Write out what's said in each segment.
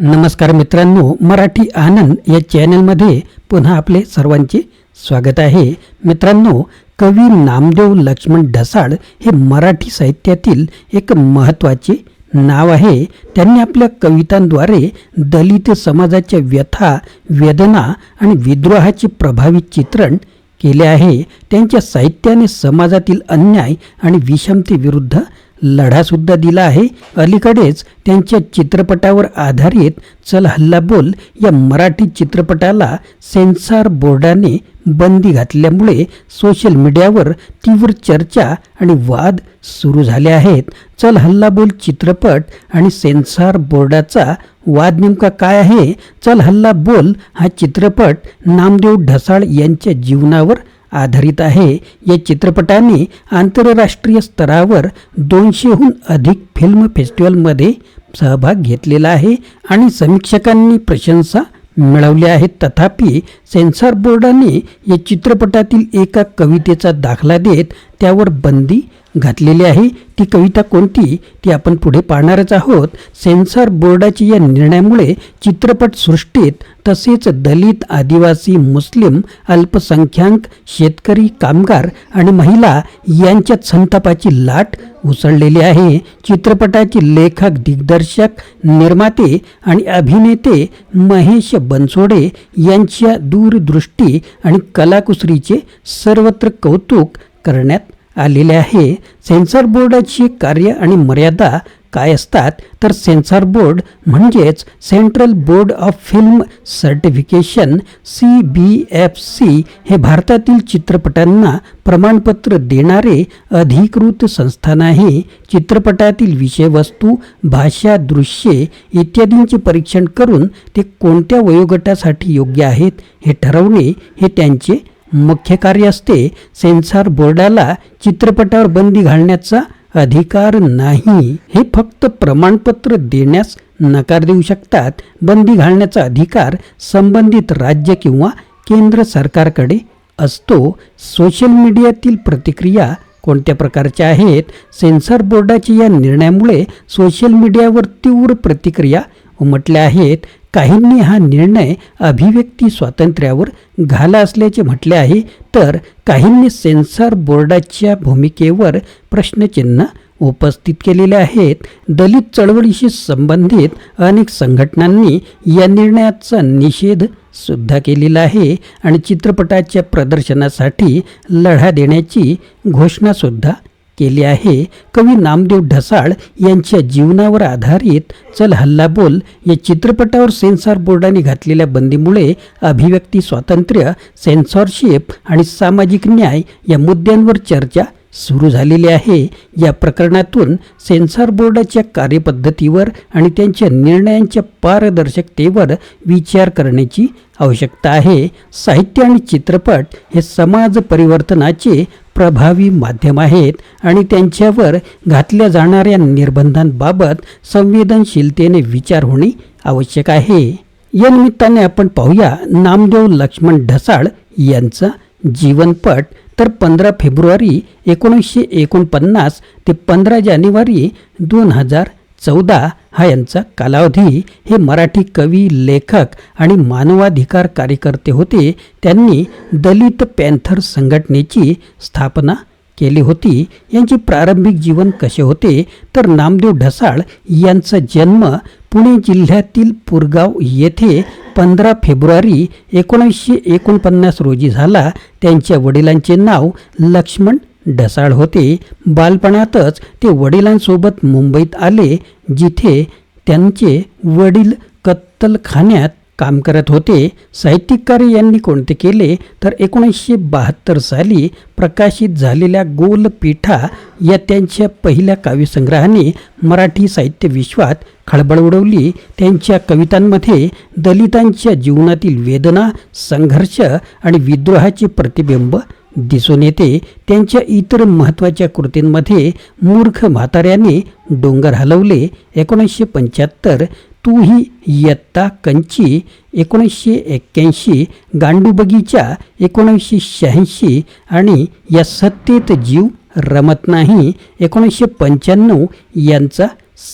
नमस्कार मित्रांनो मराठी आनंद या चॅनलमध्ये पुन्हा आपले सर्वांचे स्वागत आहे. मित्रांनो कवी नामदेव लक्ष्मण ढसाळ हे मराठी साहित्यातील एक महत्त्वाचे नाव आहे. त्यांनी आपल्या कवितांद्वारे दलित समाजाच्या व्यथा वेदना आणि विद्रोहाचे प्रभावी चित्रण केले आहे. त्यांच्या साहित्याने समाजातील अन्याय आणि विषमतेविरुद्ध लढासुद्धा दिला आहे. अलीकडेच त्यांच्या चित्रपटावर आधारित चल हल्ला बोल या मराठी चित्रपटाला सेन्सॉर बोर्डाने बंदी घातल्यामुळे सोशल मीडियावर तीव्र चर्चा आणि वाद सुरू झाले आहेत. चल हल्ला बोल चित्रपट आणि सेन्सॉर बोर्डाचा वाद नेमका काय आहे? चल हल्ला बोल हा चित्रपट नामदेव ढसाळ यांच्या जीवनावर आधारित आहे. या चित्रपटाने आंतरराष्ट्रीय स्तरावर दोनशेहून अधिक फिल्म फेस्टिवलमध्ये सहभाग घेतलेला आहे आणि समीक्षकांनी प्रशंसा मिळवली आहेत. तथापि सेन्सॉर बोर्डाने या चित्रपटातील एका कवितेचा दाखला देत त्यावर बंदी घातलेली आहे. ती कविता कोणती? ती आपण पुढे पाहणारच आहोत. सेन्सॉर बोर्डाच्या या निर्णयामुळे चित्रपटसृष्टीत तसेच दलित आदिवासी मुस्लिम अल्पसंख्याक शेतकरी कामगार आणि महिला यांच्या संतापाची लाट उसळलेली आहे. चित्रपटाचे लेखक दिग्दर्शक निर्माते आणि अभिनेते महेश बनसोडे यांच्या दूरदृष्टी आणि कलाकुसरीचे सर्वत्र कौतुक करण्यात आलेले आहे. सेन्सॉर बोर्डाची कार्य आणि मर्यादा काय असतात? तर सेन्सॉर बोर्ड म्हणजेच central board of film certification C B F C हे भारतातील चित्रपटांना प्रमाणपत्र देणारे अधिकृत संस्थान आहे. चित्रपटातील विषयवस्तू भाषा दृश्ये इत्यादींचे परीक्षण करून ते कोणत्या वयोगटासाठी योग्य आहेत हे ठरवणे हे त्यांचे मुख्य कार्य असते सेन्सॉर बोर्डाला चित्रपटावर बंदी घालण्याचा अधिकार नाही. हे फक्त प्रमाणपत्र देण्यास नकार देऊ शकतात. बंदी घालण्याचा अधिकार संबंधित राज्य किंवा केंद्र सरकारकडे असतो. सोशल मीडियातील प्रतिक्रिया कोणत्या प्रकारच्या आहेत? सेन्सॉर बोर्डाच्या या निर्णयामुळे सोशल मीडियावर तीव्र प्रतिक्रिया उमटल्या आहेत. काहींनी हा निर्णय अभिव्यक्ती स्वातंत्र्यावर घाला असल्याचे म्हटले आहे. तर काहींनी सेन्सॉर बोर्डाच्या भूमिकेवर प्रश्नचिन्ह उपस्थित केलेले आहेत. दलित चळवळीशी संबंधित अनेक संघटनांनी या निर्णयाचा निषेध सुद्धा केलेला आहे आणि चित्रपटाच्या प्रदर्शनासाठी लढा देण्याची घोषणासुद्धा केली आहे. कवी नामदेव ढसाळ यांच्या जीवनावर आधारित चल हल्ला बोल या चित्रपटावर सेन्सॉर बोर्डाने घातलेल्या बंदीमुळे अभिव्यक्ती स्वातंत्र्य सेन्सॉरशिप आणि सामाजिक न्याय या मुद्द्यांवर चर्चा सुरू झालेली आहे. या प्रकरणातून सेन्सॉर बोर्डाच्या कार्यपद्धतीवर आणि त्यांच्या निर्णयांच्या पारदर्शकतेवर विचार करण्याची आवश्यकता आहे. साहित्य आणि चित्रपट हे समाज परिवर्तनाचे प्रभावी माध्यम आहेत आणि त्यांच्यावर घातल्या जाणाऱ्या निर्बंधांबाबत संवेदनशीलतेने विचार होणे आवश्यक आहे. या निमित्ताने आपण पाहूया नामदेव लक्ष्मण ढसाळ यांचा जीवनपट तर पंधरा फेब्रुवारी एकोणीसशे एकोणपन्नास ते पंधरा जानेवारी दोन हजार चौदा हा यांचा कालावधी. हे मराठी कवी लेखक आणि मानवाधिकार कार्यकर्ते होते. त्यांनी दलित पॅन्थर संघटनेची स्थापना केली होती. यांचे प्रारंभिक जीवन कसे होते? तर नामदेव ढसाळ यांचा जन्म पुणे जिल्ह्यातील पुरगाव येथे पंधरा फेब्रुवारी एकोणीसशे एकोणपन्नास रोजी झाला. त्यांच्या वडिलांचे नाव लक्ष्मण ढसाळ होते. बालपणातच ते वडिलांसोबत मुंबईत आले जिथे त्यांचे वडील कत्तलखान्यात काम करत होते. साहित्यिक कार्य यांनी कोणते केले? तर एकोणीसशे बहात्तर साली प्रकाशित झालेल्या गोलपीठा या त्यांच्या पहिल्या काव्यसंग्रहाने मराठी साहित्य विश्वात खळबळ उडवली. त्यांच्या कवितांमध्ये दलितांच्या जीवनातील वेदना संघर्ष आणि विद्रोहाचे प्रतिबिंब दिसून येते. त्यांच्या इतर महत्त्वाच्या कृतींमध्ये मूर्ख म्हाताऱ्याने डोंगर हलवले. एकोणीसशे पंच्याहत्तर तू ही इयत्ता कंची एकोणीसशे एक्क्याऐंशी गांडू बगीचा एकोणीसशे शहाऐंशी आणि या सत्तेत जीव रमत नाही एकोणीसशे पंच्याण्णव यांचा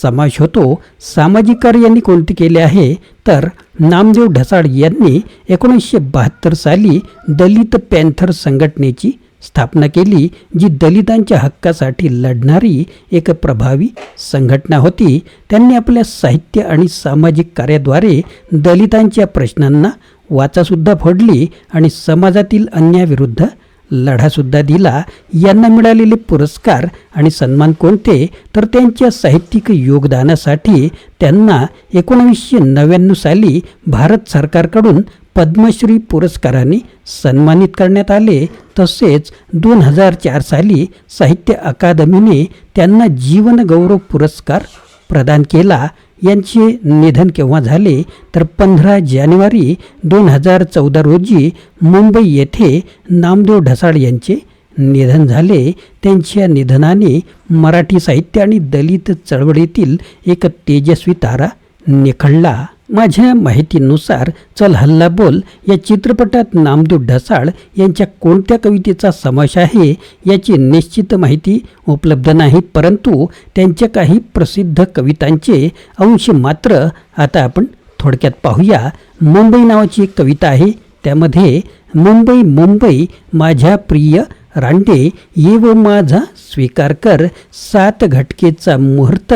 समावेश होतो. सामाजिक कार्यांनी कोणते केले आहे? तर नामदेव ढसाळ यांनी एकोणीसशे बहात्तर साली दलित पॅन्थर संघटनेची स्थापना केली जी दलितांच्या हक्कासाठी लढणारी एक प्रभावी संघटना होती. त्यांनी आपल्या साहित्य आणि सामाजिक कार्याद्वारे दलितांच्या प्रश्नांना वाचासुद्धा फोडली आणि समाजातील अन्यायाविरुद्ध लढासुद्धा दिला. यांना मिळालेले पुरस्कार आणि सन्मान कोणते? तर त्यांच्या साहित्यिक योगदानासाठी त्यांना एकोणावीसशे नव्याण्णव साली भारत सरकारकडून पद्मश्री पुरस्काराने सन्मानित करण्यात आले. तसेच दोन हजार चार साली साहित्य अकादमीने त्यांना जीवनगौरव पुरस्कार प्रदान केला. यांचे निधन केव्हा झाले? तर पंधरा जानेवारी दोन हजार चौदा रोजी मुंबई येथे नामदेव ढसाळ यांचे निधन झाले. त्यांच्या निधनाने मराठी साहित्य आणि दलित चळवळीतील एक तेजस्वी तारा निखळला. माझ्या माहितीनुसार चल हल्ला बोल या चित्रपटात नामदेव ढसाळ यांच्या कोणत्या कवितेचा समावेश आहे याची निश्चित माहिती उपलब्ध नाही परंतु त्यांच्या काही प्रसिद्ध कवितांचे अंश मात्र आता आपण थोडक्यात पाहूया. मुंबई नावाची एक कविता आहे. त्यामध्ये मुंबई मुंबई माझ्या प्रिय रांडे येव माझा स्वीकार कर. सात घटकेचा मुहूर्त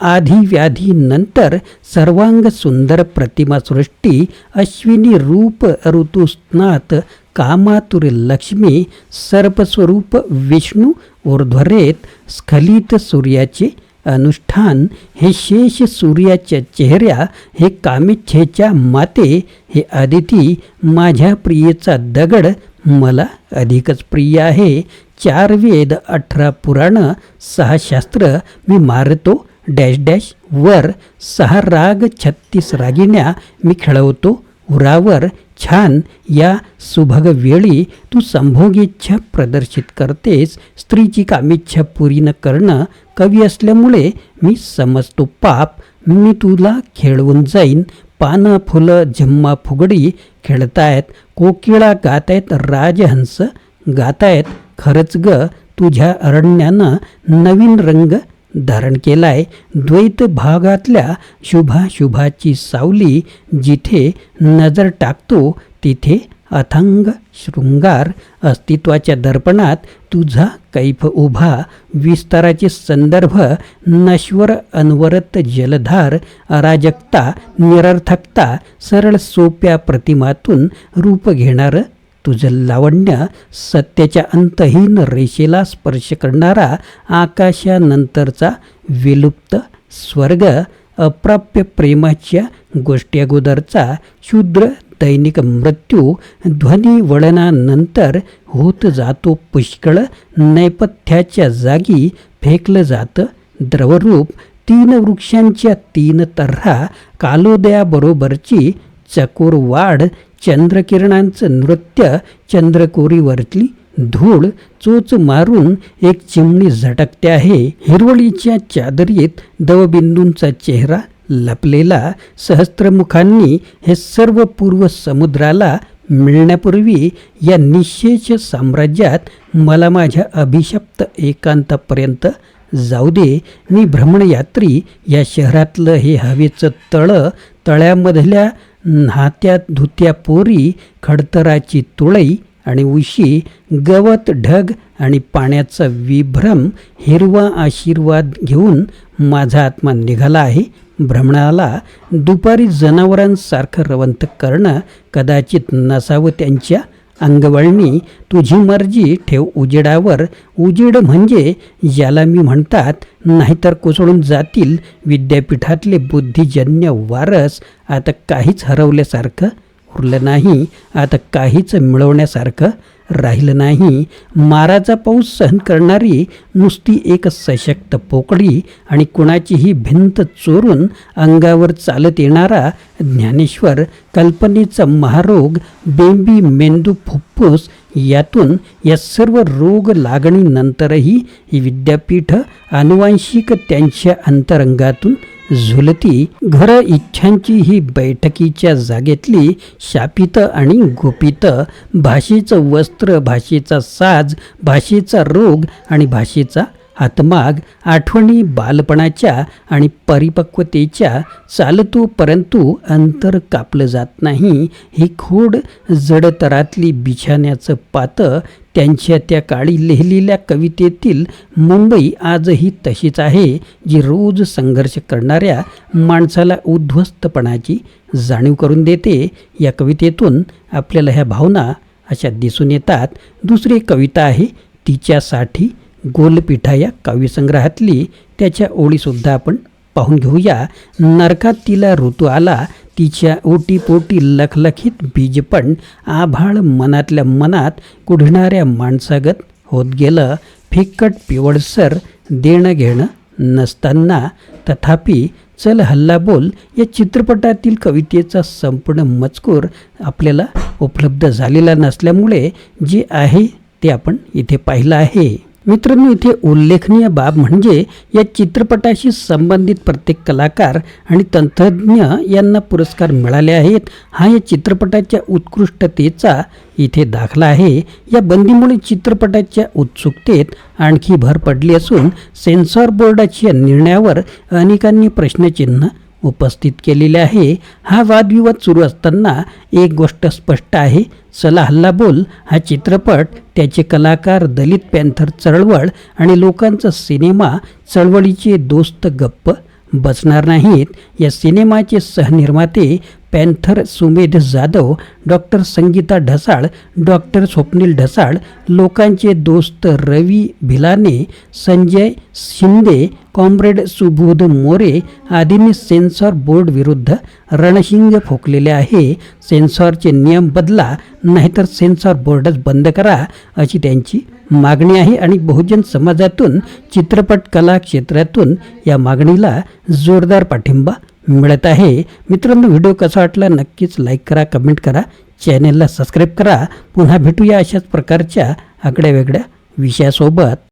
आधी व्याधी नंतर सर्वांग सुंदर प्रतिमा सृष्टी अश्विनी रूप ऋतुस्नात कामातुर लक्ष्मी सर्पस्वरूप विष्णू ऊर्ध्वरेत स्खलित सूर्याचे अनुष्ठान हे शेष सूर्याच्या चेहऱ्या हे कामेच्छेच्या माते हे आदिती माझ्या प्रियेचा दगड मला अधिकच प्रिय आहे. चार वेद अठरा पुराणं सहा शास्त्र. मी मारतो डॅश डॅश वर. सहा राग छत्तीस रागिण्या. मी खेळवतो उरावर. छान या सुभग वेळी. तू संभोगेच्छा प्रदर्शित करतेस. स्त्रीची कामेच्छा पुरी न करणं. कवी असल्यामुळे मी समजतो पाप. मी तुला खेळवून जाईन. पानं फुलं झम्मा फुगडी. खेळतायत कोकिळा गातायत राजहंस गातायत खरंच ग तुझ्या अरण्यानं नवीन रंग धारण केलाय. द्वैत भागातल्या शुभाशुभाची सावली जिथे नजर टाकतो तिथे अथंग शृंगार अस्तित्वाच्या दर्पणात तुझा कैफ उभा विस्ताराचे संदर्भ नश्वर अनवरत जलधार अराजकता निरर्थकता सरळ सोप्या प्रतिमातून रूप घेणारं तुझं लावण्य सत्याच्या अंतहीन रेषेला स्पर्श करणारा आकाशानंतरचा विलुप्त स्वर्ग अप्राप्य प्रेमाच्या गोष्टी अगोदरचा शूद्र दैनिक मृत्यू ध्वनिवळणानंतर होत जातो पुष्कळ नैपथ्याच्या जागी फेकलं जातं द्रवरूप. तीन वृक्षांच्या तीन तऱ्हा कालोदयाबरोबरची चकोर वाढ चंद्रकिरणांचं नृत्य चंद्रकोरीवरतली धूळ चोच मारून एक चिमणी झटकते आहे. हिरवळीच्या चादरीत दवबिंदूंचा चेहरा लपलेला सहस्त्रमुखांनी हे सर्व पूर्व समुद्राला मिळण्यापूर्वी या निशेष साम्राज्यात मला माझ्या अभिशप्त एकांतापर्यंत जाऊ दे. मी भ्रमणयात्री या शहरातलं हे हवेचं तळं तळ्यामधल्या न्हात्या धुत्या पोरी खडतराची तुळई आणि उशी गवत ढग आणि पाण्याचा विभ्रम हिरवा आशीर्वाद घेऊन माझा आत्मा निघाला आहे. भ्रमणाला दुपारी जनावरांसारखं रवंत करणं कदाचित नसावं त्यांच्या अंगवळणी. तुझी मर्जी ठेव उजेडावर. उजेड म्हणजे ज्याला मी म्हणतात नाहीतर कोसळून जातील. विद्यापीठातले बुद्धिजन्य वारस आता काहीच हरवल्यासारखं उरलं नाही आता काहीच मिळवण्यासारखं राहिलं नाही. माराचा पाऊस सहन करणारी नुसती एक सशक्त पोकळी आणि कुणाचीही भिंत चोरून अंगावर चालत येणारा ज्ञानेश्वर कल्पनेचा महारोग बेंबी मेंदू फुफ्फुस यातून या सर्व रोग लागणीनंतरही ही विद्यापीठ आनुवांशिक त्यांच्या अंतरंगातून झुलती घर इच्छांची ही बैठकीच्या जागेतली शापित आणि गोपित. भाषेचं वस्त्र भाषेचा साज भाषेचा रोग आणि भाषेचा हातमाग आठवणी बालपणाच्या आणि परिपक्वतेच्या चालतो परंतु अंतर कापलं जात नाही. ही खोड जडतरातली बिछाण्याचं पातं त्यांच्या त्या काळी लिहिलेल्या कवितेतील मुंबई आजही तशीच आहे जी रोज संघर्ष करणाऱ्या माणसाला उद्ध्वस्तपणाची जाणीव करून देते. या कवितेतून आपल्याला ह्या भावना अशा दिसून येतात. दुसरी कविता आहे तिच्यासाठी गोलपिठा या काव्यसंग्रहातली त्याच्या ओळीसुद्धा आपण पाहून घेऊया. नरकात तिला ऋतू आला तिच्या ओटीपोटी लखलखीत बीजपण आभाळ मनातल्या मनात कुढणाऱ्या माणसागत होत गेलं. फिक्कट पिवळसर देणं घेणं नसताना तथापि चल हल्ला बोल या चित्रपटातील कवितेचा संपूर्ण मजकूर आपल्याला उपलब्ध झालेला नसल्यामुळे जे आहे ते आपण इथे पाहिलं आहे. मित्रांनो इथे उल्लेखनीय बाब म्हणजे या चित्रपटाशी संबंधित प्रत्येक कलाकार आणि तंत्रज्ञ यांना पुरस्कार मिळाले आहेत. हा या चित्रपटाच्या उत्कृष्टतेचा इथे दाखला आहे. या बंदीमुळे चित्रपटाच्या उत्सुकतेत आणखी भर पडली असून सेन्सॉर बोर्डाच्या निर्णयावर अनेकांनी प्रश्नचिन्ह उपस्थित केलेले आहे. हा वादविवाद सुरू असताना एक गोष्ट स्पष्ट आहे. चला हल्ला बोल हा चित्रपट त्याचे कलाकार दलित पॅन्थर चळवळ आणि लोकांचा सिनेमा चळवळीचे दोस्त गप्प बसणार नाहीत. या सिनेमाचे सहनिर्माते panther Sumedh Jadhav doctor Sangeeta Dhasal doctor Swapnil Dhasal लोकांचे दोस्त रवी भिलाने संजय शिंदे कॉम्रेड सुबोध मोरे आदींनी सेन्सॉर बोर्ड विरुद्ध रणशिंग फोकलेले आहे. सेन्सॉरचे नियम बदला नाहीतर सेन्सॉर बोर्डच बंद करा अशी त्यांची मागणी आहे आणि बहुजन समाजातून चित्रपट कला क्षेत्रातून या मागणीला जोरदार पाठिंबा मिळत आहे. मित्रांनो व्हिडिओ कसा वाटला नक्कीच लाईक करा कमेंट करा चॅनेलला सबस्क्राईब करा. पुन्हा भेटूया अशाच प्रकारच्या आगळ्या वेगळ्या विषयासोबत.